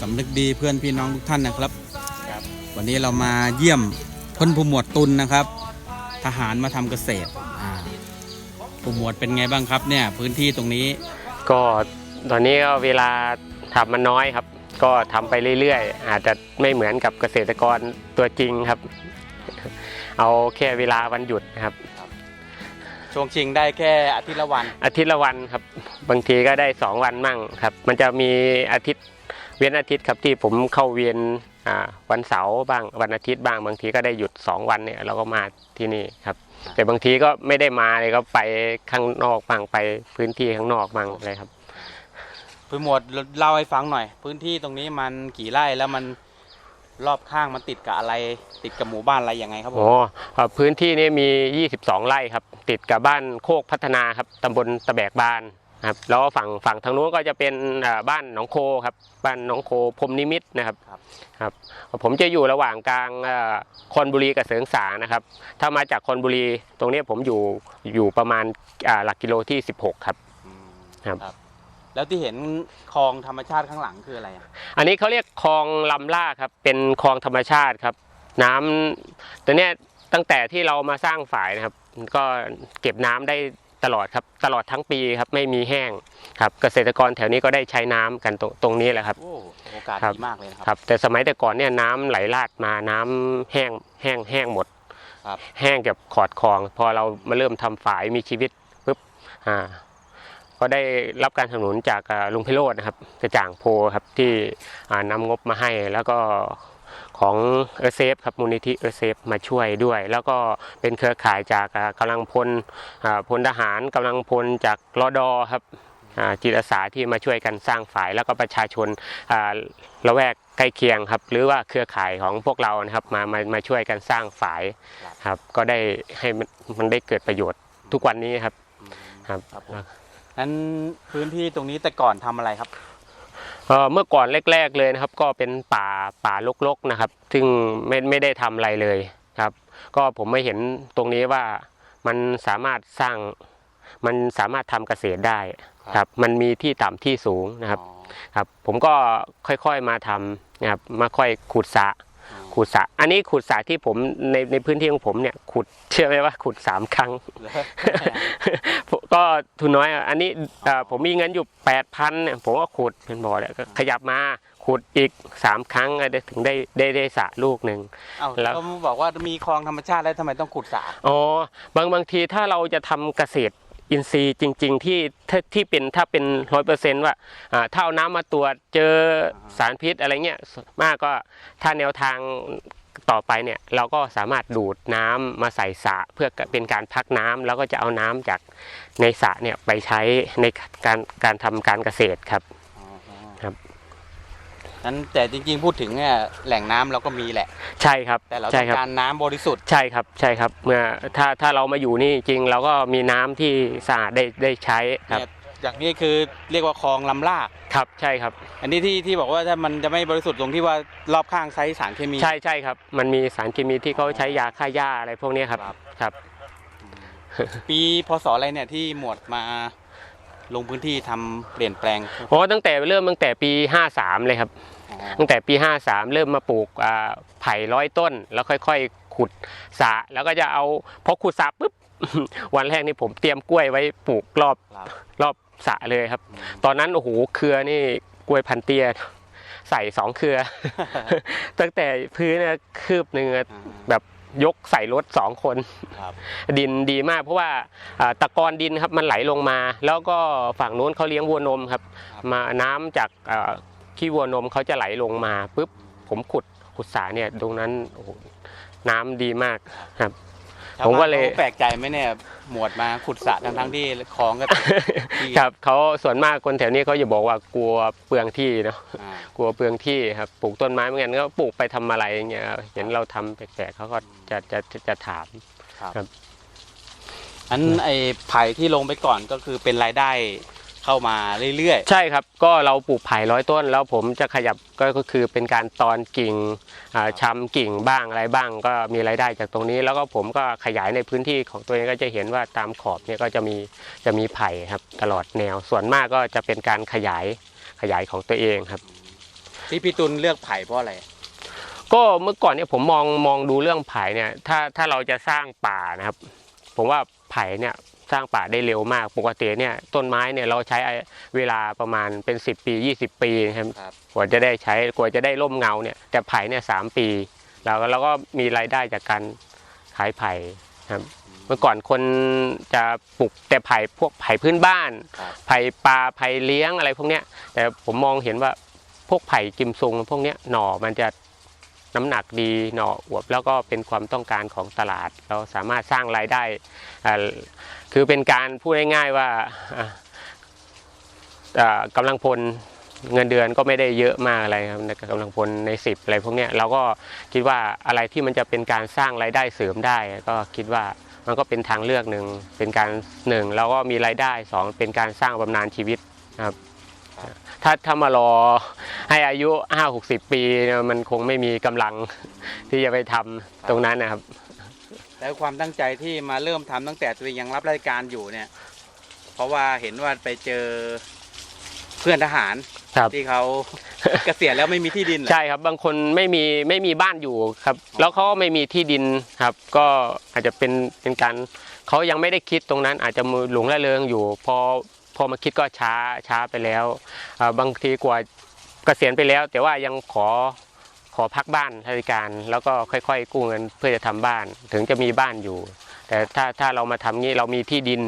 สำนึกดีเพื่อนพี่น้องทุกท่านนะครับ วันนี้เรามาเยี่ยมพลผู้หมวดตุลนะครับ ทหารมาทำเกษตรอ่าผู้หมวดเป็นไงบ้างครับเนี่ยพื้นที่ตรงนี้ก็ตอนนี้ก็เวลาทำมันน้อยครับ ก็ทำไปเรื่อยๆ อาจจะไม่เหมือนกับเกษตรกรตัวจริงครับ เอาแค่เวลาวันหยุดนะครับ ช่วงชิงได้แค่อาทิตย์ละวันอาทิตย์ละวันครับ บางทีก็ได้สองวันมั่งครับ มันจะมีอาทิตย์ เว้นอาทิตย์ครับที่ผมเข้าเวียนอ่าวันเสาร์บ้างวันอาทิตย์บ้างบางทีก็ได้หยุดสองวันเนี่ยเราก็มาที่นี่ครับ แต่บางทีก็ไม่ได้มาเลยก็ไปข้างนอกบ้างไปพื้นที่ข้างนอกบ้างเลยครับผู้หมวดเล่าให้ฟังหน่อย พื้นที่ตรงนี้มันกี่ไร่แล้วมันรอบข้างมันติดกับอะไร ติดกับหมู่บ้านอะไรยังไงครับผมโอ้เอ่อพื้นที่นี้มี 22 ไร่ครับ ติดกับบ้านโคกพัฒนาครับตำบลตะแบกบาน ครับแล้วฝั่งฝั่งทางนู้นก็จะเป็นอ่าบ้านหนองโคครับบ้านหนองโคพรหมนิมิตรนะครับครับผมจะอยู่ระหว่างกลางเอ่อคอนบุรีกับเสริงสางนะครับ ถ้ามาจากคอนบุรีตรงนี้ผมอยู่อยู่ประมาณอ่าหลักกิโลที่ 16 ครับครับ แล้วที่เห็นคลองธรรมชาติข้างหลังคืออะไรอะอันนี้เขาเรียกคลองลำล่าครับเป็นคลองธรรมชาติครับ น้ำตัวเนี้ยตั้งแต่ที่เรามาสร้างฝายนะครับ ก็เก็บน้ำได้ ตลอดครับตลอดทั้งปีครับไม่มีแห้งครับเกษตรกรแถวนี้ก็ได้ใช้น้ำกันตรงตรงนี้แหละครับโอ้โอกาสครับดีมากเลยนะครับครับ แต่สมัยแต่ก่อนเนี่ยน้ำไหลลาดมาน้ำแห้งแห้งแห้งหมดครับแห้งกับขอดคลอง พอเรามาเริ่มทำฝายมีชีวิตปุ๊บอ่าก็ได้รับการสนับสนุนจากอ่าลุงพิโรจน์นะครับกระจ่างโพครับที่อ่านำงบมาให้แล้วก็ ของเอเซฟครับมูลนิธิเอเซฟมาช่วยด้วย แล้วก็เป็นเครือข่ายจากอ่ากำลังพลอ่าพลทหารกำลังพลจากรอดอครับอ่าจิตอาสาที่มาช่วยกันสร้างฝ่ายแล้วก็ประชาชนอ่าละแวกใกล้เคียงครับ หรือว่าเครือข่ายของพวกเรานะครับมามามาช่วยกันสร้างฝ่ายครับ ก็ได้ให้มันมันได้เกิดประโยชน์ทุกวันนี้ครับครับครับผมนั้นพื้นที่ตรงนี้แต่ก่อนทำอะไรครับ เอ่อเมื่อก่อนแรก ๆเลยนะครับ ก็เป็นป่าป่ารกๆนะครับ ซึ่งไม่ไม่ได้ทำอะไรเลยครับ ก็ผมไม่เห็นตรงนี้ว่ามันสามารถสร้างมันสามารถทำเกษตรได้ครับครับ มันมีที่ต่ำที่สูงนะครับอ๋อครับ ผมก็ค่อยๆมาทำนะครับมาค่อยขุดสระอ๋อ ขุดสระอันนี้ขุดสระที่ผมในในพื้นที่ของผมเนี่ยขุดเชื่อไหมว่าขุดสามครั้งแล้วผมก็ทุนน้อยอะอันนี้เอ่อผมมีเงินอยู่แปดพันเนี่ยผมก็ขุดเป็นบ่อเนี่ยก็ขยับมาขุดอีกสามครั้งได้ถึงได้ได้ได้สระลูกหนึ่งเอ้าแล้วก็บอกว่ามีคลองธรรมชาติแล้วทำไมต้องขุดสระอ๋อบางบางทีถ้าเราจะทำเกษตร อินทรีย์จริง ๆ ที่ที่เป็นถ้าเป็นร้อยเปอร์เซนต์ว่าอ่าถ้าเอาน้ำมาตรวจเจอสารพิษอะไรเงี้ยมากก็ถ้าแนวทางต่อไปเนี่ยเราก็สามารถดูดน้ำมาใส่สระเพื่อเป็นการพักน้ำแล้วก็จะเอาน้ำจากในสระเนี่ยไปใช้ในการการทำการเกษตรครับ นั้นแต่จริงๆพูดถึงเนี่ยแหล่งน้ำเราก็มีแหละ ใช่ครับแต่เราต้ใช่องครับ การน้ำบริสุทธิ์ ใช่ครับใช่ครับเมื่อถ้าถ้าเรามาอยู่นี่จริงเราก็มีน้ำที่สะอาดได้ได้ใช้ครับเนี่ยอย่างนี้คือเรียกว่าคลองลำลาก ครับใช่ครับ อันนี้ที่ที่บอกว่าถ้ามันจะไม่บริสุทธิ์ตรงที่ว่ารอบข้างใช้สารเคมี ใช่ใช่ครับ มันมีสารเคมีที่เขาใช้ยาฆ่าหญ้าอะไรพวกเนี้ยครับครับ ครับ ปีพศอะไรเนี่ยที่หมวดมาลงพื้นที่ทำเปลี่ยนแปลงโอ้ตั้งแต่เริ่มตั้งแต่ปี 53 เลยครับอ๋อ ตั้งแต่ปี 53 เริ่มมาปลูกอ่าไผ่ร้อยต้น แล้วค่อยๆ ขุดสระแล้วก็จะเอาพอขุดสระปุ๊บวันแรกนี่ผมเตรียมกล้วยไว้ปลูกรอบครับรอบสระเลยครับอืมตอนนั้นโอ้โหเครือนี่กล้วยพันเตียใส่สองเครือ ตั้งแต่พื้นเนี่ยคืบหนึ่งอะอ่าแบบยกใส่รถสองคนครับดินดีมาก เพราะว่าอ่าตะกอนดินครับมันไหลลงมา แล้วก็ฝั่งนู้นเขาเลี้ยงวัวนมครับ มาน้ำจากอ่า ขี้วัวนมเขาจะไหลลงมาปุ๊บผมขุดขุดสาเนี่ยตรงนั้นโอ้โหน้ำดีมากครับผมก็เลยชาวบ้านขาแปลกใจไหมเนี่ยหมวดมาขุดสระทั้งทั้งๆที่คลองก็ติดที่ครับเขาส่วนมากคนแถวนี้เขาจะบอกว่ากลัวเปลืองที่เนาะอ่ากลัวเปลืองที่ครับปลูกต้นไม้เหมือนกันก็ปลูกไปทำอะไรอย่างเงี้ยเห็นเราทำแปลกๆเขาก็จะจะจะจะถามครับ อันไอ้ไผ่ที่ลงไปก่อนก็คือเป็นรายได้ เข้ามาเรื่อยใช่ครับ ก็เราปลูกไผ่ร้อยต้น แล้วผมจะขยับก็ก็คือเป็นการตอนกิ่งอ่าชำกิ่งบ้างอะไรบ้าง ก็มีรายได้จากตรงนี้ แล้วก็ผมก็ขยายในพื้นที่ของตัวเองก็จะเห็นว่าตามขอบเนี่ยก็จะมีจะมีไผ่ครับตลอดแนว ส่วนมากก็จะเป็นการขยายขยายของตัวเองครับ ๆ ที่พี่ตุลเลือกไผ่เพราะอะไร ก็เมื่อก่อนเนี่ยผมมองมองดูเรื่องไผ่เนี่ยถ้าถ้าเราจะสร้างป่านะครับ ผมว่าไผ่เนี่ย สร้างป่าได้เร็วมาก ปกติเนี่ยต้นไม้เนี่ยเราใช้เวลาประมาณเป็น 10 ปี 20 ปีนะครับครับกว่าจะได้ใช้กว่าจะได้ร่มเงาเนี่ยแต่ไผ่เนี่ยสามปีแล้วเราก็มีรายได้จากการขายไผ่ครับเมื่อก่อนคนจะปลูกแต่ไผ่พวกไผ่พื้นบ้านครับไผ่ปลาไผ่เลี้ยงอะไรพวกเนี้ยแต่ผมมองเห็นว่าพวกไผ่กิมซุงพวกเนี้ยหน่อมันจะน้ำหนักดีหน่ออวบแล้วก็เป็นความต้องการของตลาด เราสามารถสร้างรายได้อ่า คือเป็นการพูดง่ายๆว่าอ่าลังพลเงินเดือนก็ไม่ได้เยอะมากอะไรครับในกำลังพลในสิบอะไรพวกเนี้ยเราก็คิดว่าอะไรที่มันจะเป็นการสร้างรายได้เสริมได้ ก็คิดว่ามันก็เป็นทางเลือกหนึ่งเป็นการหนึ่งเราก็มีรายได้สองเป็นการสร้างบำนาญชีวิตครับถ้าถ้ามารอให้อายุห้าหกสิบปี มันคงไม่มีกำลังที่จะไปทำตรงนั้นนะครับ แล้วความตั้งใจที่มาเริ่มทำตั้งแต่ตัวเองยังรับราชการอยู่เนี่ย เพราะว่าเห็นว่าไปเจอเพื่อนทหารครับที่เขาเกษียณแล้วไม่มีที่ดินเหรอใช่ครับ บางคนไม่มีไม่มีบ้านอยู่ครับ แล้วเขาก็ไม่มีที่ดินครับ ก็อาจจะเป็นเป็นการเขายังไม่ได้คิดตรงนั้น อาจจะมือหลงละเลงอยู่ พอพอมาคิดก็ช้าช้าไปแล้วอ่าบางทีกว่าเกษียณไปแล้ว แต่ว่ายังขอข อพักบ้านราชการ แล้วก็ค่อยๆ กู้เงินเพื่อจะทำบ้าน ถึงจะมีบ้านอยู่ แต่ถ้าถ้าเรามาทำงี้เรามีที่ดิน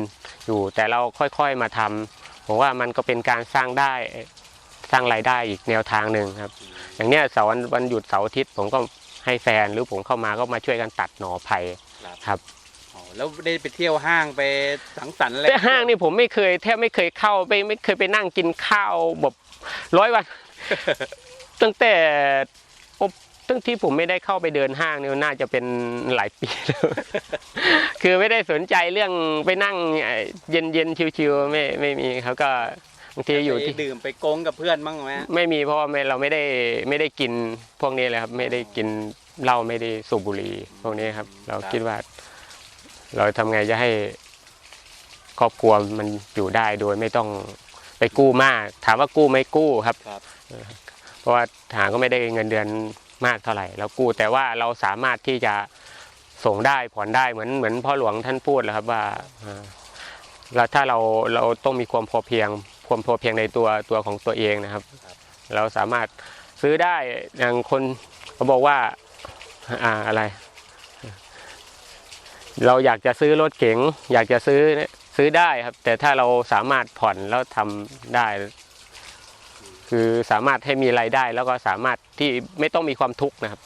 อยู่ แต่เราค่อยๆมาทำผมว่ามันก็เป็นการสร้างได้สร้างรายได้อีกแนวทางหนึ่งครับ อย่างเนี้ยเสาร์วันวันหยุดเสาร์อาทิตย์ผมก็ให้แฟนหรือผมเข้ามาก็มาช่วยกันตัดหน่อไผ่ครับอ๋อแล้วได้ไปเที่ยวห้างไปสังสรรค์อะไรแต่ห้างนี่ผมไม่เคยแทบไม่เคยเข้าไปไม่เคยไปนั่งกินข้าวแบบร้อยวันตั้งแต่โอ้ ตั้งที่ผมไม่ได้เข้าไปเดินห้างเนี่ยน่าจะเป็นหลายปีแล้วคือไม่ได้สนใจเรื่องไปนั่งเย็นเย็นๆชิวๆไม่ไม่มีเขาก็บางทีอยู่ที่ไปดื่มไปโกงกับเพื่อนบ้างไหมไม่มีเพราะว่าไม่เราไม่ได้ไม่ได้กินพวกนี้เลยครับ ไม่ได้กินเหล้าไม่ได้สูบบุหรี่พวกนี้ครับ เราคิดว่า เราทำไงจะให้ครอบครัวมันอยู่ได้โดยไม่ต้องไปกู้มาก ถามว่ากู้ไหม่กู้ครับครับ เพราะว่าทหารก็ไม่ได้เงินเดือน มากเท่าไหร่เรากู้แต่ว่าเราสามารถที่จะส่งได้ผ่อนได้เหมือนเหมือนพ่อหลวงท่านพูดแล้วครับว่าเราถ้าเราเราต้องมีความพอเพียงความพอเพียงในตัวตัวของตัวเองนะครับ เราสามารถซื้อได้อย่างคนเขาบอกว่าอ่าอะไร เราอยากจะซื้อรถเก๋งอยากจะซื้อซื้อได้ครับ แต่ถ้าเราสามารถผ่อนแล้วทำได้ คือสามารถให้มีรายได้แล้วก็สามารถที่ไม่ต้องมีความทุกข์นะครับ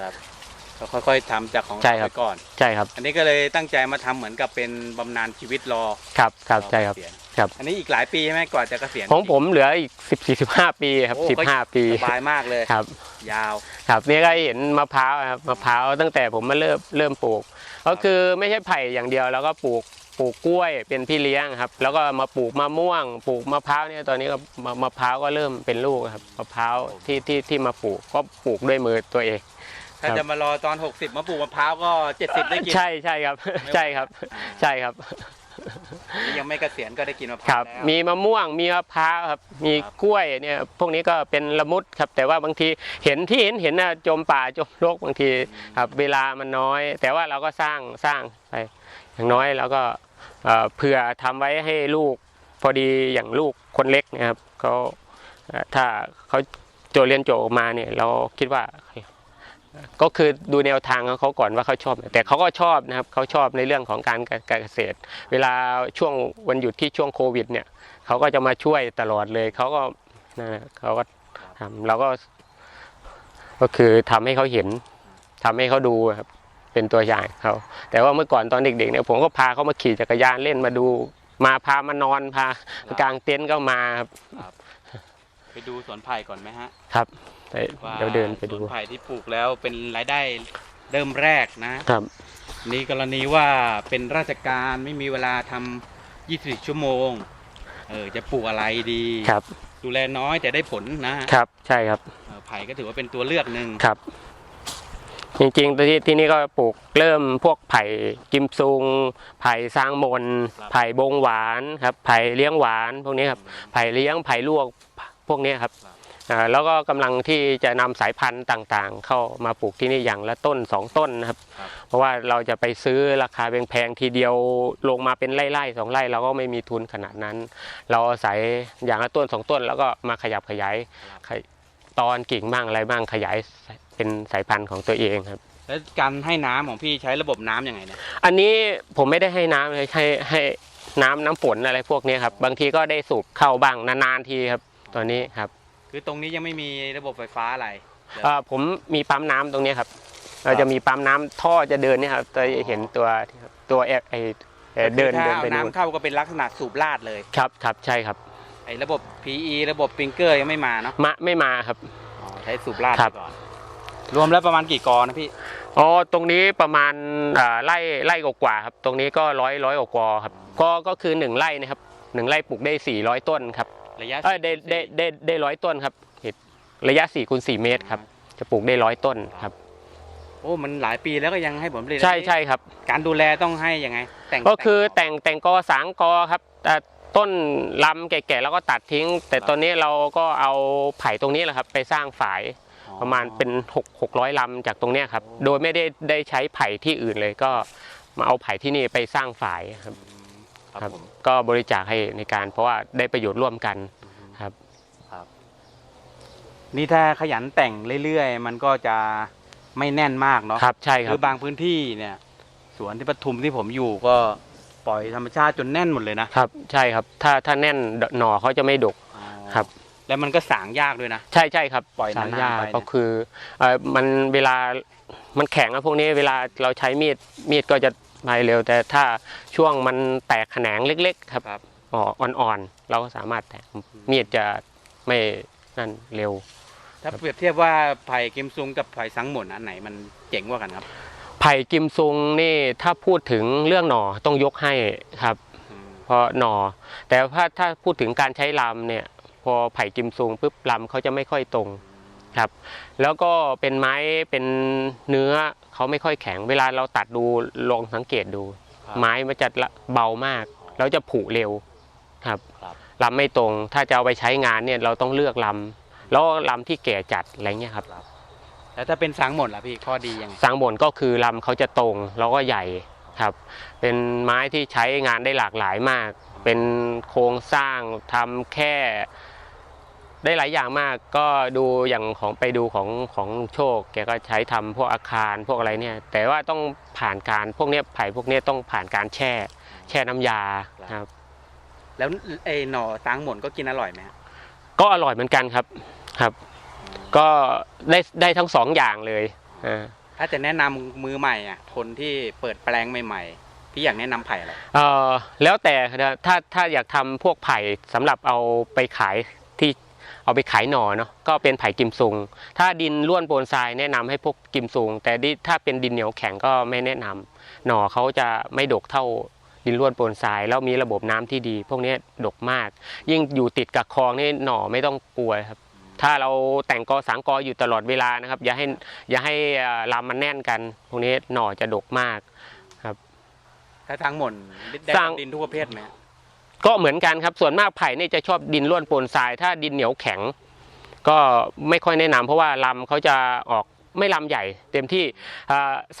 ครับก็ค่อยๆทำจากของใช่ครับไปก่อน ใช่ครับ อันนี้ก็เลยตั้งใจมาทำเหมือนกับเป็นบำนาญชีวิตรอครับครับอใช่ครับ เกษียณครับ อันนี้อีกหลายปีใช่ไหมกว่าจะเกษียณของผมเหลืออีกสิบสี่สิบห้าปีครับโอ้สิบห้าปีสบายมากเลย ครับ ยาว ครับนี่ก็เห็นมะพร้าวครับมะพร้าวตั้งแต่ผมมาเริ่มเริ่มปลูก ก็คือไม่ใช่ไผ่อย่างเดียวแล้วก็ปลูก ปลูกกล้วยเป็นพี่เลี้ยงครับ แล้วก็มาปลูกมะม่วง ปลูกมะพร้าวเนี่ยตอนนี้ก็มะมะพร้าวก็เริ่มเป็นลูกครับมะพร้าวที่ที่ที่มาปลูกก็ปลูกด้วยมือตัวเอง ถ้าครับจะมารอตอน 60 มาปลูกมะพร้าวก็ 70 ได้กิน ใช่ใช่ครับ ใช่ครับ ใช่ครับนี่ยังไม่เกษียณก็ได้กินมะพคร้ารัวบแล้วมีมะม่วงมีมะพร้าวครับ มีครับกล้วยเนี่ยพวกนี้ก็เป็นละมุดครับ แต่ว่าบางทีเห็นที่เห็นเห็นนะจมป่าจมโลกบางทีครับเวลามันน้อย แต่ว่าเราก็สร้างสร้างไปอย่างน้อยเราก็ เผื่อทำไว้ให้ลูกพอดีอย่างลูกคนเล็กนะครับเขาถ้าเขาโจเรียนจบออกมาเนี่ยเราคิดว่าก็คือดูแนวทางของเขาก่อนว่าเขาชอบ แต่เขาก็ชอบนะครับเขาชอบในเรื่องของการการเกษตร เวลาช่วงวันหยุดที่ช่วงโควิดเนี่ยเขาก็จะมาช่วยตลอดเลยเขาก็นะเขาก็ทำเราก็ ก็คือทำให้เขาเห็นทำให้เขาดูครับ เป็นตัวอย่างเขาแต่ว่าเมื่อก่อนตอนเด็กๆเนี่ยผมก็พาเขามาขี่จักรยานเล่นมาดู มาพามานอนพากางเต็นท์ก็มาครับไปดูสวนไผ่ก่อนไหมฮะครับไปว่าเดี๋ยวเดินไปดูสวนไผ่ที่ปลูกแล้วเป็นรายได้เริ่มแรกนะครับนี่กรณีว่าเป็นราชการไม่มีเวลาทำ24 ชั่วโมงเออจะปลูกอะไรดีครับ ดูแลน้อยแต่ได้ผลนะฮะครับ ใช่ครับเออไผ่ก็ถือว่าเป็นตัวเลือกหนึ่งครับ จริงๆที่ที่นี่ก็ปลูกเริ่มพวกไผ่กิมซุง ไผ่สร้างมน ไผ่บงหวานครับ ไผ่เลี้ยงหวานพวกนี้ครับ ไผ่เลี้ยงไผ่ลวกพวกนี้ครับอ่าแล้วก็กำลังที่จะนำสายพันธุ์ต่างๆ เข้ามาปลูกที่นี่อย่างละต้นสองต้นนะครับ เพราะว่าเราจะไปซื้อราคาแพงๆทีเดียวลงมาเป็นไร่ๆสองไร่เราก็ไม่มีทุนขนาดนั้น เราอาศัยอย่างละต้นสองต้น แล้วก็มาขยับขยายขยตอนกิ่งบ้างอะไรบ้างขยาย เป็นสายพันธุ์ของตัวเองครับ แล้วการให้น้ำของพี่ใช้ระบบน้ำยังไงเนี่ยอันนี้ผมไม่ได้ให้น้ำเลยให้ให้น้ำน้ำฝนอะไรพวกนี้ครับ บางทีก็ได้สูบเข้าบ้างนานๆทีครับตอนนี้ครับคือตรงนี้ยังไม่มีระบบไฟฟ้าอะไรเดี๋ยวเอ่อผมมีปั๊มน้ำตรงนี้ครับ เราจะมีปั๊มน้ำท่อจะเดินเนี่ยครับจะเห็นตัวที่ครับตัวแอไอเอ่อเดินคือเดิถ้านไปเอานู่นน้ำเข้าก็เป็นลักษณะสูบลาดเลยครับครับใช่ครับไอ้ระบบ PE ระบบปิงเกอร์ยังไม่มาเนาะมาไม่มาครับ อ๋อใช้สูบลาดครัไปบก่อน รวมแล้วประมาณกี่กอนะพี่อ๋อตรงนี้ประมาณอ่าไร่ไร่กว่าๆครับ ตรงนี้ก็ร้อยร้อยกว่าๆครับ ก็ก็คือหนึ่งไร่นะครับหนึ่งไร่ปลูกได้สี่ร้อยต้นครับระยะเอ้ยได้ได้ได้ได้ร้อยต้นครับเห็ดระยะ4คูณ4เมตรครับ จะปลูกได้ร้อยต้นครับ โอ้มันหลายปีแล้วก็ยังให้ผลผลิตใช่ใช่ครับ การดูแลต้องให้ยังไง แต่งก็คือแต่งแต่งแต่งกอสางกอครับแต่ต้นลำแก่ๆแล้วก็ตัดทิ้ง แต่ตอนนี้เราก็เอาไผ่ตรงนี้แหละครับ ไปสร้างฝายอ๋อ ประมาณเป็น6 600ลำจากตรงเนี้ยครับ โดยไม่ได้ได้ใช้ไผ่ที่อื่นเลยก็มาเอาไผ่ที่นี่ไปสร้างฝายครับครับครับผมก็บริจาคให้ในการ เพราะว่าได้ประโยชน์ร่วมกันครับ นี่ถ้าขยันแต่งเรื่อยๆ มันก็จะไม่แน่นมากเนาะครับใช่คคืรับอบางพื้นที่เนี่ย สวนที่ปทุมที่ผมอยู่ก็ปล่อยธรรมชาติจนแน่นหมดเลยนะครับใช่ครับ ถ้าถ้าแน่นหน่อเขาจะไม่ดก อ๋อครับ แล้วมันก็สางยากด้วยนะ ใช่ใช่ครับปล่อยนานๆสามยาไปเนี่ยก็คือเอ่อมันเวลามันแข็งอะพวกนี้เวลาเราใช้มีดมีดก็จะไปเร็ว แต่ถ้าช่วงมันแตกแขนงเล็ก ๆ ครับครับอ๋ออ่อนๆเราก็สามารถแตกมีดจะไม่นั่นเร็ว ถ้าเปรียบเทียบว่าไผ่กิมซุงกับไผ่สังหมุนอันไหนมันเจ๋งกว่ากันครับ ไผ่กิมซุงนี่ถ้าพูดถึงเรื่องหน่อต้องยกให้ครับอืมเพราะหน่อ แต่ถ้าถ้าพูดถึงการใช้ลำเนี่ยพ อไผ่กิมซุงปุ๊บลำเขาจะไม่ค่อยตรงครับแล้วก็เป็นไม้เป็นเนื้อเขาไม่ค่อยแข็ง เวลาเราตัดดูลองสังเกตดูครับไม้มันจะละเบามาก แล้วจะผุเร็วครับครับลำไม่ตรง ถ้าจะเอาไปใช้งานเนี่ยเราต้องเลือกลำแล้วลำที่แก่จัดอะไรเงี้ยครับแล้วถ้าเป็นสังหมุนล่ะพี่ข้อดียังไงสังบนก็คือลำเขาจะตรงแล้วก็ใหญ่ครับ เป็นไม้ที่ใช้งานได้หลากหลายมาก เป็นโครงสร้างทำแค่ ได้หลายอย่างมากก็ดูอย่างของไปดูของของลุงโชค แกก็ใช้ทำพวกอาคารพวกอะไรเนี่ย แต่ว่าต้องผ่านการพวกเนี้ยไผ่พวกเนี้ยต้องผ่านการแช่ แช่น้ำยาครับ แล้วไอ้หน่อสังหมุนก็กินอร่อยไหมฮะก็อร่อยเหมือนกันครับครับ ก็ได้ได้ทั้งสองอย่างเลยอ่าถ้าจะแนะนำมือใหม่อะคนที่เปิดแปลงใหม่ๆพี่อยากแนะนำไผ่อะไรเอ่อแล้วแต่นะถ้าถ้าอยากทำพวกไผ่สำหรับเอาไปขายที่ เอาไปขายหน่อเนาะก็เป็นไผ่กิมซุง ถ้าดินร่วนโปนทรายแนะนำให้พวกกิมซุง แต่ดิถ้าเป็นดินเหนียวแข็งก็ไม่แนะนำหน่อเขาจะไม่ดกเท่าดินร่วนโปนทรายแล้วมีระบบน้ำที่ดี พวกนี้ดกมาก ยิ่งอยู่ติดกับคลองนี่หน่อไม่ต้องกลัวครับถ้าเราแต่งกอสังกออยู่ตลอดเวลานะครับ อย่าให้อย่าให้เอ่อลำมันแน่นกันพวกนี้หน่อจะดกมากถ้าสังหมุนได้สังดินทุกประเภทไหมฮะ ก็เหมือนกันครับส่วนมากไผ่เนี่ยจะชอบดินร่วนปนทราย ถ้าดินเหนียวแข็ง ก็ไม่ค่อยแนะนำเพราะว่าลำเขาจะออกไม่ลำใหญ่ เต็มที่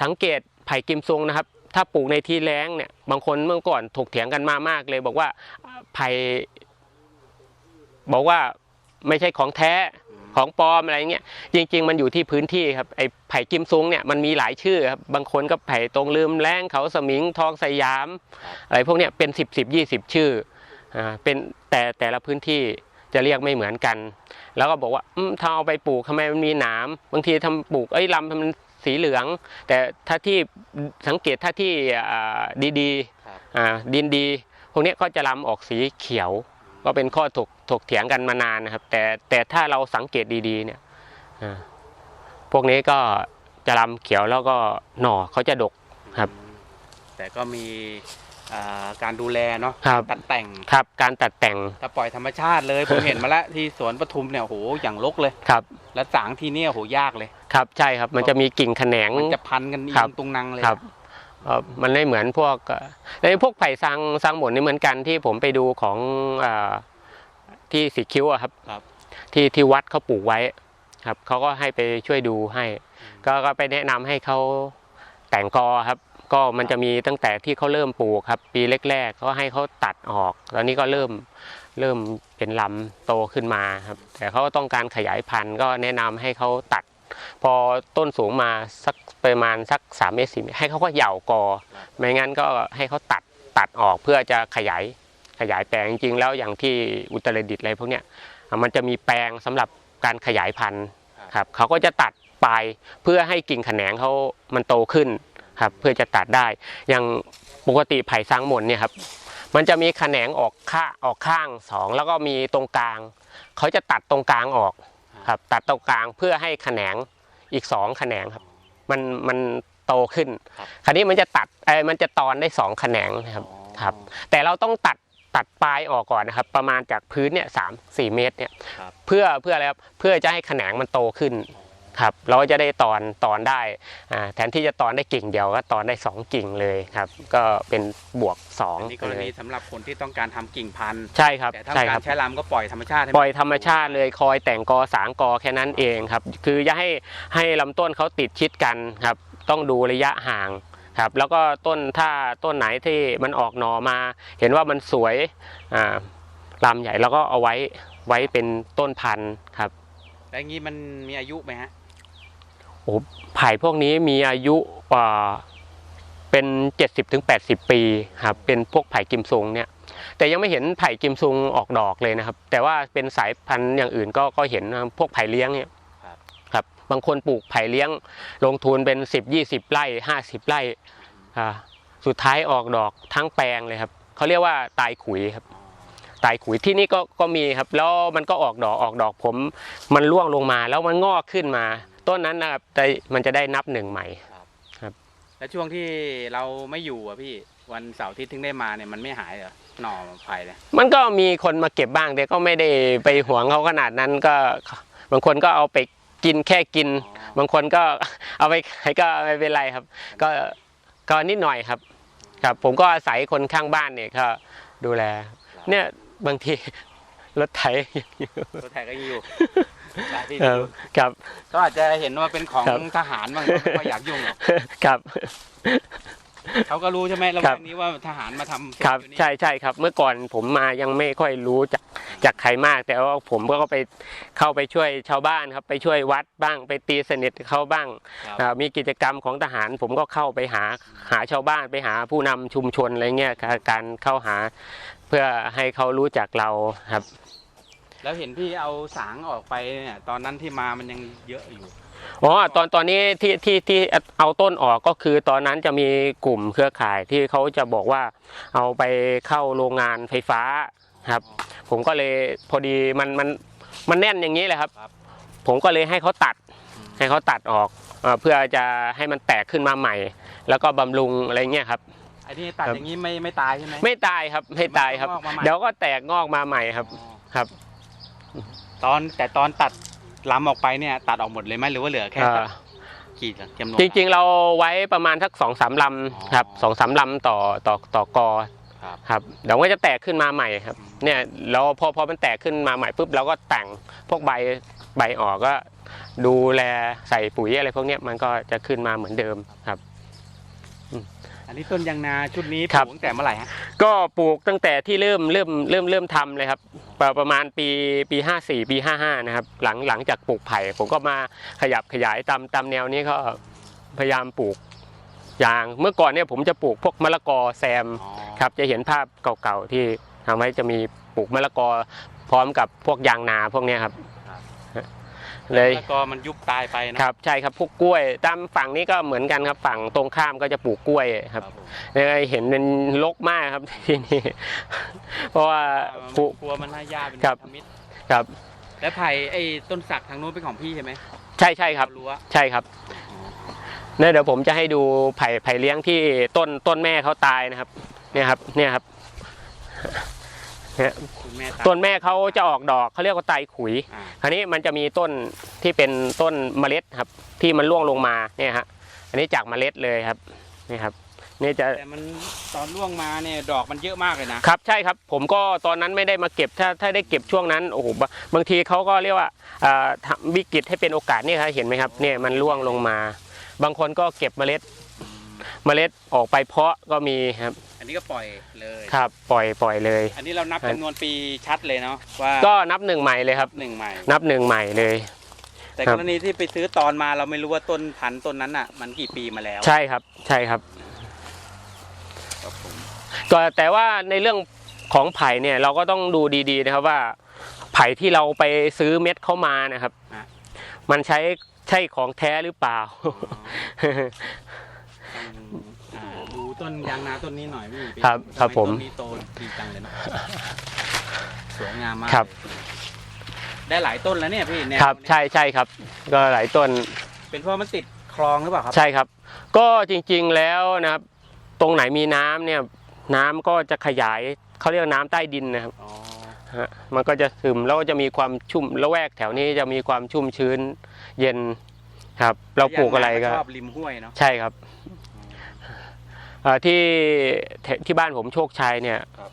สังเกตไผ่กิมซุงนะครับ ถ้าปลูกในที่แล้งเนี่ยบางคนเมื่อก่อนถกเถียงกันมามากเลย บอกว่าไผ่บอกว่าไม่ใช่ของแท้ ของปลอมอะไรเงี้ยจริง ๆ มันอยู่ที่พื้นที่ครับไอ้ไผ่กิมซุงเนี่ยมันมีหลายชื่อครับบางคนก็ไผ่ตรงลืมแรงเขาสมิงทองสยามอะไรพวกเนี้ยเป็นสิบสิบยี่สิบชื่ออ่าเป็นแต่แต่ละพื้นที่จะเรียกไม่เหมือนกัน แล้วก็บอกว่าอืมถ้าเอาไปปลูกทำไมมันมีหนามบางทีทำปลูกเอ้ยลำมันสีเหลือง แต่ถ้าที่สังเกตถ้าที่อ่าดีครับๆอ่าดินดีพวกเนี้ยก็จะลำออกสีเขียว ก็เป็นข้อถกถกเถียงกันมานานนะครับ แต่แต่ถ้าเราสังเกตดีๆเนี่ยอ่าพวกนี้ก็จะลำเขียวแล้วก็หน่อเขาจะดกครับ แต่ก็มีอ่าการดูแลเนาะครับตัดแต่งครับการตัดแต่งถ้าปล่อยธรรมชาติเลยผมเห็นมาแล้วที่สวนปทุมเนี่ยโหอย่างรกเลยครับ แล้วสางทีเนี่ยโหยากเลยครับ ใช่ครับมันจะมีกิ่งแขนงมันจะพันกันอีครับงตุงนังเลยครับเอ่อ มันไม่เหมือนพวกเอ่อในพวกไผ่ซังซังหมดนี่เหมือนกันที่ผมไปดูของอ่าที่สีคิ้วอะครับครับที่ที่วัดเขาปลูกไว้ครับเขาก็ให้ไปช่วยดูให้ ก็ก็ไปแนะนำให้เขาแต่งกอครับ ก็มันจะมีตั้งแต่ที่เขาเริ่มปลูกครับ ปีแรกๆก็ให้เขาตัดออก ตอนนี้ก็เริ่มเริ่มเป็นลำโตขึ้นมาครับ แต่เขาก็ต้องการขยายพันธุ์ก็แนะนำให้เขาตัด พอต้นสูงมาสักประมาณสักสามเมตรสี่เมตรให้เขาก็เหย่ากอ ไม่งั้นก็ให้เขาตัดตัดออกเพื่อจะขยายขยายแปลงจริงๆแล้วอย่างที่อุตรดิตถ์อะไรพวกเนี้ยมันจะมีแปลงสำหรับการขยายพันธุ์ครับเขาก็จะตัดปลายเพื่อให้กิ่งแขนงเขามันโตขึ้นครับเพื่อจะตัดได้ อย่างปกติไผ่ซางหมนเนี่ยครับมันจะมีแขนงออกข้าออกข้างสองแล้วก็มีตรงกลาง เขาจะตัดตรงกลางออก ครับตัดตรงกลางเพื่อให้แขนงอีกสองแขนงครับ มันมันโตขึ้น คราวนี้มันจะตัดเออมันจะตอนได้สองแขนงนะครับครับ แต่เราต้องตัดตัดปลายออกก่อนนะครับ ประมาณจากพื้นเนี่ยสามสี่เมตรเนี่ยครับเพื่อเพื่ออะไรครับเพื่อจะให้แขนงมันโตขึ้น ครับเราก็จะได้ตอนตอนได้อ่าแทนที่จะตอนได้กิ่งเดียวก็ตอนได้สองกิ่งเลยครับก็เป็นบวกสองอันนี้กไปรเลณียสำหรับคนที่ต้องการทำกิ่งพันธุ์ใช่ครับแต่ถ้าใช่กาครรับใช้ลำก็ปล่อยธรรมชาติให้ปล่อยธรรมชาติเลยคอยแต่งกอสางกอแค่นั้นเองครับคือจะให้ให้ลำต้นเขาติดชิดกันครับต้องดูระยะห่างครับแล้วก็ต้นถ้าต้นไหนที่มันออกหนอมา เห็นว่ามันสวยอ่าลำใหญ่แล้วก็เอาไว้ไว้เป็นต้นพันธุ์ครับแล้วอย่างนี้มันมีอายุไหมฮะโอ้ไผ่พวกนี้มีอายุอ่าเป็น 70-80 ปีครับเป็นพวกไผ่กิมซุงเนี่ยแต่ยังไม่เห็นไผ่กิมซุงออกดอกเลยนะครับ แต่ว่าเป็นสายพันธุ์อย่างอื่นก็ก็เห็นนะครับพวกไผ่เลี้ยงเนี่ยครับครับบางคนปลูกไผ่เลี้ยง ลงทุนเป็น 10 20 ไร่ 50 ไร่อ่าสุดท้ายออกดอกทั้งแปลงเลยครับเขาเรียกว่าตายขุยครับตายขุยที่นี่ก็ก็มีครับ แล้วมันก็ออกดอกออกดอกผม มันร่วงลงมาแล้วมันงอกขึ้นมา ต้นนั้นนะครับแต่มันจะได้นับหนึ่งใหม่ แล้วช่วงที่เราไม่อยู่อะพี่วันเสาร์อาทิตย์ถึงได้มาเนี่ยมันไม่หายเหรอหน่อไผ่เนี่ยมันก็มีคนมาเก็บบ้างแต่ก็ไม่ได้ไปหวงเขาขนาดนั้นก็ บางคนก็เอาไปกินแค่กิน บางคนก็ เอาไปขายก็ไม่เป็นไรครับ ก็ก็นิดหน่อยครับ ครับ ผมก็อาศัยคนข้างบ้านเนี่ยก็ดูแล เนี่ยบางที รถไถรถไถก็ยังอยู่ หลายที่เออครับ ก็อาจจะเห็นว่าเป็นของครับ ทหารบ้างก็ไม่ค่อยอยากยุ่งหรอกครับ เขาก็รู้ใช่ไหมระหครัว่าบงนี้ว่าทหารมาทำครับอยู่นี่ใช่ใช่ครับ เมื่อก่อนผมมายังไม่ค่อยรู้จากจากใครมาก แต่ว่าผมก็ไปเข้าไปช่วยชาวบ้านครับ ไปช่วยวัดบ้าง ไปตีสนิทกับเขาบ้างครับอ่ามีกิจกรรมของทหาร ผมก็เข้าไปหาหาชาวบ้านไปหาผู้นำชุมชนอะไรเงี้ยการการเข้าหาเพื่อให้เขารู้จักเราครับ แล้วเห็นพี่เอาสางออกไปเนี่ยตอนนั้นที่มามันยังเยอะอยู่ อ๋อตอนตอนนี้ที่ที่ที่เอาต้นออกก็คือตอนนั้นจะมีกลุ่มเครือข่ายที่เขาจะบอกว่าเอาไปเข้าโรงงานไฟฟ้าครับ ผมก็เลยพอดีมันมันมันแน่นอย่างนี้เลยครับ ครับผมก็เลยให้เขาตัดให้เขาตัดออกเอ่อเพื่อจะให้มันแตกขึ้นมาใหม่ แล้วก็บำรุงอะไรเงี้ยครับ ไอ้ที่ตัดครับ อย่างนี้ไม่ไม่ตายใช่ไหม ไม่ตายครับไม่ตายครับ มันก็งอกมาใหม่ เดี๋ยวก็แตกงอกมาใหม่ครับ อ๋อครับ ตอนแต่ตอนตัดลำออกไปเนี่ย ตัดออกหมดเลยไหมหรือว่าเหลือแค่เอ่สัอกกี่จำนวนจริงๆ เราไว้ประมาณสักสองสามลำครับสองสามลำต่อต่อต่อกอครับครับเดี๋ยวมันก็จะแตกขึ้นมาใหม่ครับ เนี่ยเราพอพอมันแตกขึ้นมาใหม่ปุ๊บเราก็แต่งพวกใบใบออกก็ ดูแลใส่ปุ๋ยอะไรพวกเนี้ยมันก็จะขึ้นมาเหมือนเดิมครับ อันนี้ต้นยางนาชุดนี้ปครับลูกตั้งแต่เมื่อไหร่ฮะก็ปลูกตั้งแต่ที่เริ่มเริ่มเริ่มเริ่มทำเลยครับประประมาณปีปีห้าสี่ปีห้าห้านะครับหลังหลังจากปลูกไผ่ผมก็มาขยับขยายตามตามแนวนี้ก็พยายามปลูกยางเมื่อก่อนเนี่ยผมจะปลูกพวกมะละกอแซมอ๋อครับจะเห็นภาพเก่าๆที่ทำให้จะมีปลูกมะละกอพร้อมกับพวกยางนาพวกเนี้ยครับ เลยแล้วก็มันยุบตายไปนะครับใช่ครับพวกกล้วยตามฝั่งนี้ก็เหมือนกันครับฝั่งตรงข้ามก็จะปลูกกล้วยครับผมเลยเห็นเป็นรกมากครับที่นี่เพราะว่าปลูกกลัวมันน่าหญ้าเป็นครับธรรมิตรครับ แล้วไผ่ไอ้ต้นสักทางนู้นเป็นของพี่ใช่ไหมใช่ใช่ครับเารั้วใช่ครับเนี่ยเดี๋ยวผมจะให้ดูไผ่ไผ่เลี้ยงที่ต้นต้นแม่เขาตายนะครับ เนี่ยครับ เนี่ยครับ เนี่ยคุณแม่ตายต้นแม่เขาจะออกดอกเขาเรียกว่าไตรขุย อ่าคราวนี้มันจะมีต้นที่เป็นต้นเมล็ดครับ ที่มันร่วงลงมาเนี่ยฮะอันนี้จากเมล็ดเลยครับนี่ครับนี่จะแต่มันตอนร่วงมาเนี่ยดอกมันเยอะมากเลยนะครับใช่ครับ ผมก็ตอนนั้นไม่ได้มาเก็บถ้าถ้าได้เก็บช่วงนั้นโอ้โหบะบางทีเขาก็เรียกว่าอ่าทำวิกฤตให้เป็นโอกาสนี่ครับเห็นไหมครับเนี่ยมันร่วงลงมา บางคนก็เก็บเมล็ด เมล็ดออกไปเพาะก็มีครับอั นนี้ก็ปล่อยเลยครับปล่อยปล่อยเลย อันนี้เรานับจำนวนปีชัดเลยเนาะว่าก็นับหนึ่งใหม่เลยครับหนึ่งใหม่ นับหนึ่งใหม่เลย แต่ครักบรณีที่ไปซื้อตอนมาเราไม่รู้ว่าต้นพันธุ์ต้นนั้นอะ มันกี่ปีมาแล้ว ใช่ครับ ใช่ครับครับผมก็แต่ว่าในเรื่องของไผ่เนี่ยเราก็ต้องดูดีๆนะครับว่าไผ่ที่เราไปซื้อเม็ดเข้ามานะครับ มันใช้ใช่ของแท้หรือเปล่า ต้องอ่าดูต้นยางนาต้นนี้หน่อยพี่ครับครับทำไผม ต้นนี้โตดีจังเลยเนาะสวยงามมากครับเลยได้หลายต้นแล้วเนี่ยพี่แนวครับนี้ใช่ใช่ครับ ก็หลายต้นเป็นเพราะมันติดคลองหรือเปล่าครับ ใช่ครับ ก็จริงๆแล้วนะครับ ตรงไหนมีน้ำเนี่ย น้ำก็จะขยายเขาเรียกน้ำใต้ดินนะครับอ๋อฮะมันก็จะซึมแล้วก็จะมีความชุ่มละแวกแถวนี้จะมีความชุ่มชื้นเย็นครับ เราปลูกอะไรก็ชอบริมห้วยเนาะใช่ครับอ่า ที่แถที่บ้านผมโชคชัยเนี่ยครับ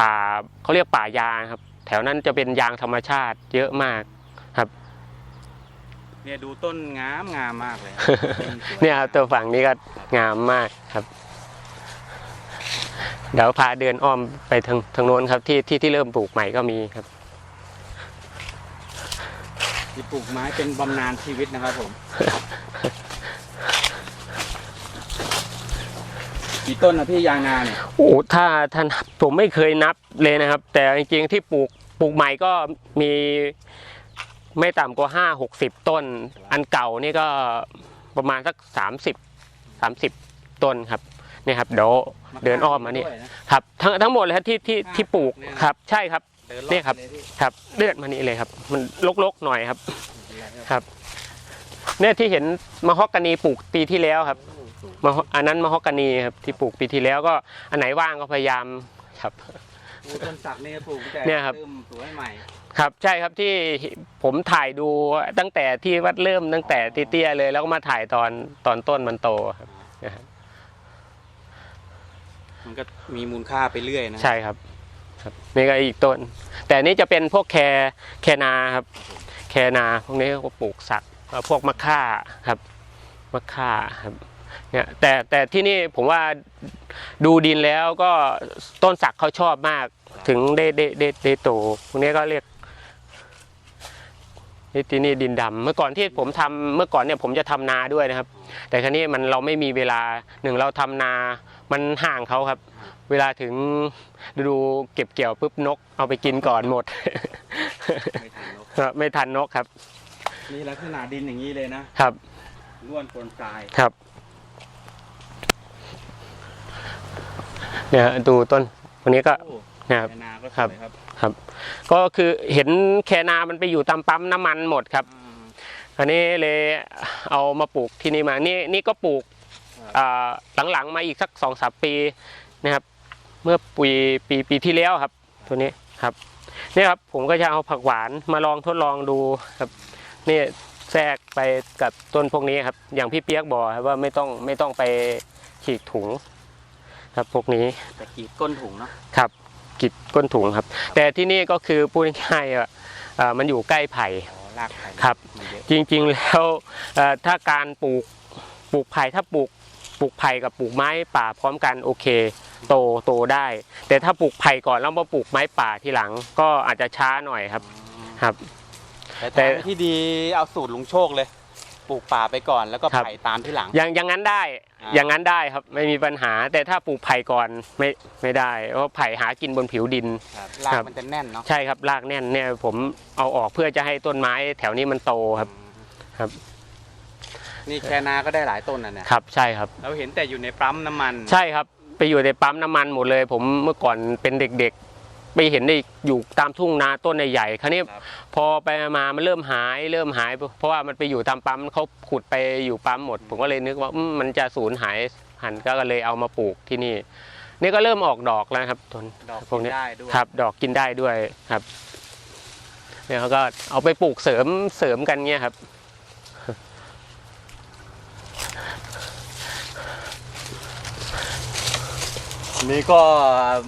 ป่าเขาเรียกป่ายางครับ แถวนั้นจะเป็นยางธรรมชาติเยอะมากเนี่ยดูต้นงามงามมากเลยต้สวเนี่ยครับตัวฝั่งนี้ก็งามมากครับ เดี๋ยวพาเดินอ้อมไปทางทางโน้นครับที่ที่ที่เริ่มปลูกใหม่ก็มีครับ ที่ปลูกไม้เป็นบำนาญชีวิตนะครับผม กี่ต้นนะพี่ยางนาเนี่ยโอ้ถ้าท่านผมไม่เคยนับเลยนะครับ แต่จริงๆที่ปลูกปลูกใหม่ก็มีไม่ต่ำกว่าห้าหกสิบต้น อันเก่านี่ก็ประมาณสักสามสิบสามสิบต้นครับนี่ครับเดี๋ยวเดินอ้อมมานี่ด้วยนะครับ ทั้งทั้งหมดเลยครับที่ที่ที่ปลูกเนี่ยนะครับ ใช่ครับ เดินรอบเนี่ยครับลพี่ครับเลือดมานี่เลยครับ มันลกๆหน่อยครับ ครับ เนี่ยที่เห็นมะฮอกกานีปลูกปีที่แล้วครับ มะฮอกอันนั้นมะฮอกกานีครับที่ปลูกปีที่แล้วก็อันไหนว่างก็พยายามครับปลูกต้นสักเนี่ยปลูกแต่เนี่ยครับ เริ่มสวยใหม่ครับใช่ครับที่ผมถ่ายดูตั้งแต่ที่วัดเริ่มตั้งแต่เตี้ยๆเลย แล้วก็มาถ่ายตอนตอนต้นมันโตครับนะครับมันก็มีมูลค่าไปเรื่อยนะใช่ครับ ครับนี่ก็อีกต้น แต่นี่จะเป็นพวกแคแคนาครับ แคนาพวกนี้ก็ปลูกสักแล้วพวกมะค่าครับมะค่าครับ เนี่ยแต่แต่ที่นี่ผมว่าดูดินแล้วก็ต้นสักเขาชอบมาก ถึงได้ได้ได้ได้โตพวกนี้ก็เรียกนี่ที่นี่ดินดำเมื่อก่อนที่ผมทำเมื่อก่อนเนี่ยผมจะทำนาด้วยนะครับ แต่ครั้นี้มันเราไม่มีเวลาหนึ่งเราทำนา มันห่างเขาครับ เวลาถึงฤดูเก็บเกี่ยวปุ๊บนก เอาไปกินก่อนหมด ไม่ทันนกครับไม่ทันนกครับนี่ลักษณะดินอย่างนี้เลยนะครับร่วนปนทรายครับ เนี่ยดูต้นวันนี้ก็โอ้นะครับแคนาก็สครับวยครับครับ ก็คือเห็นแคนา มันไปอยู่ตามปั๊มน้ำมันหมดครับอ่า อันนี้เลยเอามาปลูกที่นี่มา นี่นี่ก็ปลูกครับ อ่าหลังๆมาอีกสักสองสามปีนะครับ เมื่อปีปีปีที่แล้วครับ ตัวนี้ครับนี่ครับผมก็จะเอาผักหวานมาลองทดลองดูครับ นี่แทรกไปกับต้นพวกนี้ครับ อย่างพี่เปียกบอกครับว่าไม่ต้องไม่ต้องไปฉีกถุง ครับพวกนี้แต่กรีดก้นถุงเนาะครับกิดก้นถุงครับ แต่ที่นี่ก็คือพูดง่ายๆอะอ่ามันอยู่ใกล้ไผ่อ๋อรากไผ่ครับมันเยอะจริงๆแล้วเอ่อถ้าการปลูกปลูกไผ่ถ้าปลูกปลูกไผ่กับปลูกไม้ป่าพร้อมกันโอเค โตโตได้ แต่ถ้าปลูกไผ่ก่อนแล้วมาปลูกไม้ป่าทีหลัง ก็อาจจะช้าหน่อยครับครับ แต่แต่ทางที่ดีเอาสูตรลุงโชคเลย ปลูกป่าไปก่อน แล้วก็ครับ ไผ่ตามที่หลัง อย่างอย่างนั้นได้ อ่า อย่างนั้นได้ครับไม่มีปัญหา แต่ถ้าปลูกไผ่ก่อนไม่ไม่ได้เพราะไผ่หากินบนผิวดินครับรากครับ มันจะแน่นเนาะใช่ครับรากแน่นเนี่ยผมเอาออกเพื่อจะให้ต้นไม้แถวนี้มันโตครับ ครับ นี่แคนาก็ได้หลายต้นนะเนี่ยครับใช่ครับ เราเห็นแต่อยู่ในปั๊มน้ำมัน ใช่ครับไปอยู่ในปั๊มน้ำมันหมดเลย ผมเมื่อก่อนเป็นเด็กๆ ไปเห็นได้อยู่ตามทุ่งนาต้นใหญ่ๆคราวนี้ครับพอไปมามันเริ่มหายเริ่มหาย เพราะว่ามันไปอยู่ตามปั๊มเขาขุดไปอยู่ปั๊มหมด ผมก็เลยนึกว่าอืมมันจะสูญหายหันก็เลยเอามาปลูกที่นี่ นี่ก็เริ่มออกดอกแล้วครับต้นดอกพวกกินเนี้ยได้ด้วยครับ ดอกกินได้ด้วยครับเนี่ยเขาก็เอาไปปลูกเสริมเสริมกันเงี้ยครับ นี่ก็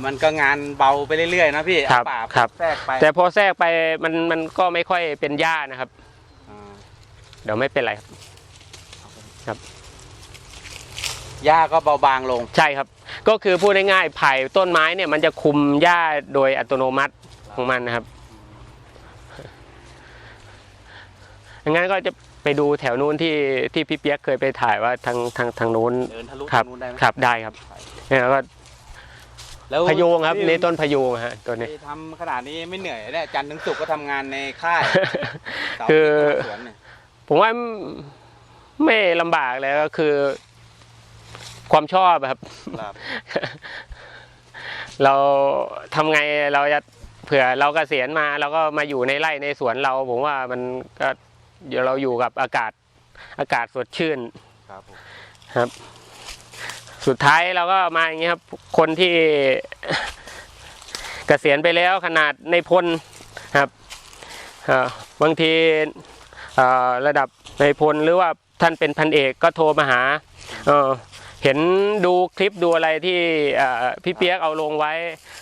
มันก็งานเบาไปเรื่อยๆนะพี่ครับเอาป่าครับ แทรกไปแต่พอแทรกไปมันมันก็ไม่ค่อยเป็นหญ้านะครับ อ่าเดี๋ยวไม่เป็นไรครับ หญ้าก็เบาบางลงใช่ครับ ก็คือพูดง่ายๆไผ่ต้นไม้เนี่ยมันจะคุมหญ้าโดยอัตโนมัติของมันนะครับงั้นก็จะไปดูแถวนู้นที่ที่พี่เปียกเคยไปถ่ายว่าทางทางทางนู้น เดินทะลุครับทางนู้นได้ไหมครับได้ครับเนี่ยก็ แล้วพะยูงครับพี่นี่ต้นพะยูงฮะตัวนี้พี่ทำขนาดนี้ไม่เหนื่อยเนี่ยจันทร์ถึงศุกร์ก็ทำงานในค่ายเสาร์คืออาทิตย์ก็มาสวนเนี่ยผมว่าไม่ลำบากเลยก็คือ ความชอบอะครับครับ เราทำไงเราจะเผื่อเรากเกษียณมาเราก็มาอยู่ในไร่ในสวนเรา ผมว่ามันก็เดี๋ยวเราอยู่กับอากาศอากาศสดชื่นครับผมครับ สุดท้ายเราก็มาอย่างนี้ครับ คนที่เกษียณไปแล้วขนาดในพลครับบางทีระดับในพลหรือว่าท่านเป็นพันเอกก็โทรมาหา เอ่อเห็นดูคลิปดูอะไรที่เอ่อพี่เปียกเอาลงไว้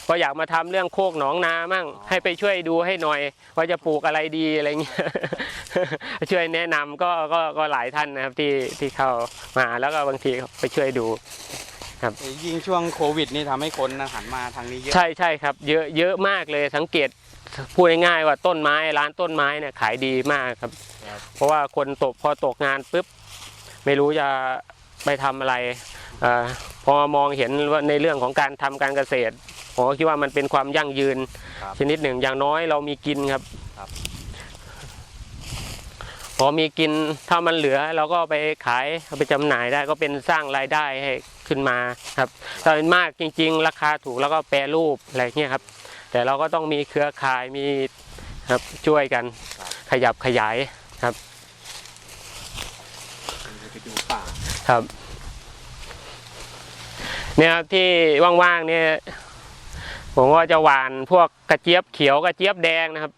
ก็อยากมาทำเรื่องโคกหนองนามั่ง ให้ไปช่วยดูให้หน่อย ว่าจะปลูกอะไรดีอะไรเงี้ยช่วยแนะนำก็ก็ก็หลายท่านนะครับที่ที่เข้ามาแล้วก็บางทีไปช่วยดูยิ่งช่วงโควิดนี่ทำให้คนหันมาทางนี้เยอะใช่ใช่ครับ เยอะเยอะมากเลยสังเกตพูดง่ายๆว่าต้นไม้ร้านต้นไม้เนี่ยขายดีมากครับครับเพราะว่าคนตกพอตกงานปุ๊บไม่รู้จะ ไปทำอะไรอาพอมองเห็นว่าในเรื่องของการทำการเกษตรผมก็คิดว่ามันเป็นความยั่งยืนครับชนิดหนึ่งอย่างน้อยเรามีกินครับครับพอมีกินถ้ามันเหลือเราก็ไปขายเอาไปจำหน่ายได้ก็เป็นสร้างรายได้ให้ขึ้นมาครับถ้าเป็นมากจริง ๆ ราคาถูกแล้วก็แปรรูปอะไรเงี้ยครับ แต่เราก็ต้องมีเครือข่ายมีครับช่วยกันครับขยับขยายไปดูป่า ครับ เนี่ยครับที่ว่างๆเนี่ย ผมก็จะหวานพวกกระเจี๊ยบเขียวกระเจี๊ยบแดงนะครับ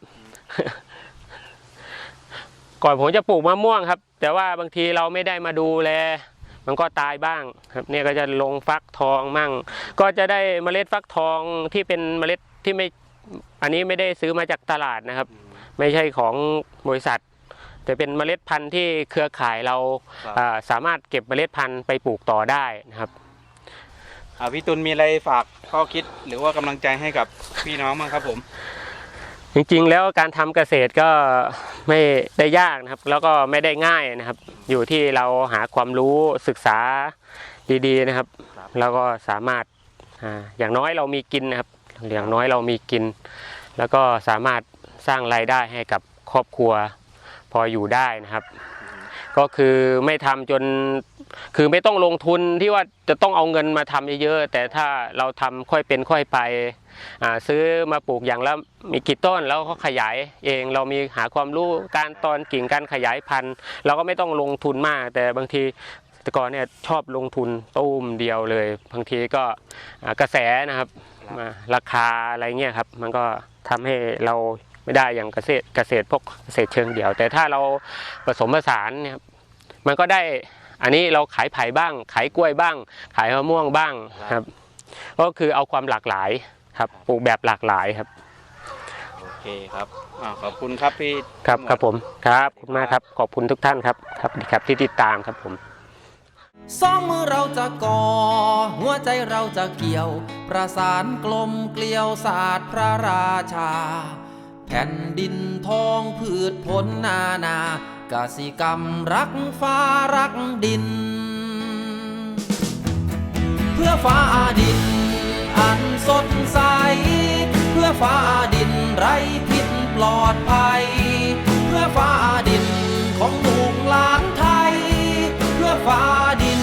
ก่อนผมจะปลูกมะม่วงครับ แต่ว่าบางทีเราไม่ได้มาดูแลมันก็ตายบ้างครับ เนี่ยก็จะลงฟักทองมั่ง ก็จะได้เมล็ดฟักทองที่เป็นเมล็ดที่ไม่ อันนี้ไม่ได้ซื้อมาจากตลาดนะครับ ไม่ใช่ของบริษัท แต่เป็นเมล็ดพันธุ์ที่เครือข่ายเราครับ อ่าสามารถเก็บเมล็ดพันธุ์ไปปลูกต่อได้นะครับ อ่าพี่ตุลมีอะไรฝากข้อคิดหรือว่ากำลังใจให้กับพี่น้องบ้างครับผม จริงๆ แล้วการทำเกษตรก็ไม่ได้ยากนะครับ แล้วก็ไม่ได้ง่ายนะครับ อยู่ที่เราหาความรู้ศึกษาดีๆนะครับ ครับ แล้วก็สามารถอ่าอย่างน้อยเรามีกินนะครับ อย่างน้อยเรามีกิน แล้วก็สามารถสร้างรายได้ให้กับครอบครัว พออยู่ได้นะครับ ก็คือไม่ทำจนคือไม่ต้องลงทุนที่ว่าจะต้องเอาเงินมาทำเยอะๆ แต่ถ้าเราทำค่อยเป็นค่อยไป ซื้อมาปลูกอย่างละมีกี่ต้นแล้วก็ขยายเองเรามีหาความรู้การตอนกิ่งการขยายพันธุ์เราก็ไม่ต้องลงทุนมาก แต่บางทีแต่ก่อนเนี่ยชอบลงทุนตุ้มเดียวเลยบางทีก็กระแสนะครับราราคาอะไรเงี้ยครับ มันก็ทำให้เรา ไม่ได้อย่างเกษตรเกษตรพวกเกษตรเชิงเดี่ยว แต่ถ้าเราผสมผสานเนี่ยครับมันก็ได้อันนี้เราขายไผ่บ้าง ขายกล้วยบ้าง ขายมะม่วงบ้างครับ ก็คือเอาความหลากหลายครับปลูกแบบหลากหลายครับโอเคครับอ่าขอบคุณครับพี่ครับหมวดครับผมครับขอบคุณมากครับขอบคุณทุกท่านครับครับสวัสดีครับที่ติดตามครับผมสองมือเราจะก่อ หัวใจเราจะเกี่ยว ประสานกลมเกลียวศาสตร์พระราชา แผ่นดินทองพืชผลนานากสิกรรมรักฟ้ารักดิน เพื่อฟ้าดิน อันสดใส เพื่อฟ้าดินไร้พิษปลอดภัย เพื่อฟ้าดินของลูกหลานไทย เพื่อฟ้าดิน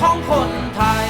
ของคนไทย